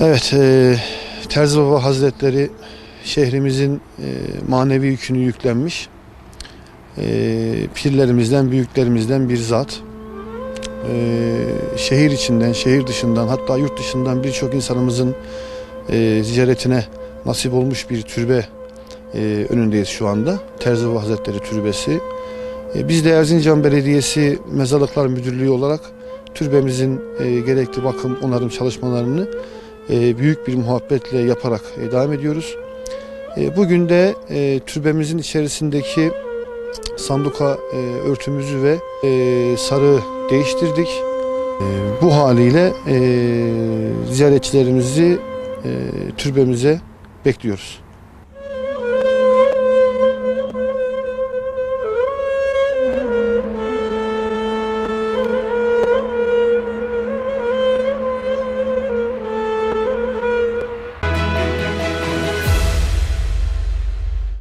Evet, e, Terzi Baba Hazretleri şehrimizin e, manevi yükünü yüklenmiş. E, pirlerimizden, büyüklerimizden bir zat. E, şehir içinden, şehir dışından hatta yurt dışından birçok insanımızın e, ziyaretine nasip olmuş bir türbe e, önündeyiz şu anda. Terzi Baba Hazretleri Türbesi. E, biz de Erzincan Belediyesi Mezarlıklar Müdürlüğü olarak türbemizin e, gerekli bakım onarım çalışmalarını büyük bir muhabbetle yaparak e, devam ediyoruz. E, Bugün de e, türbemizin içerisindeki sanduka e, örtümüzü ve e, sarığı değiştirdik. E, Bu haliyle e, ziyaretçilerimizi e, türbemize bekliyoruz.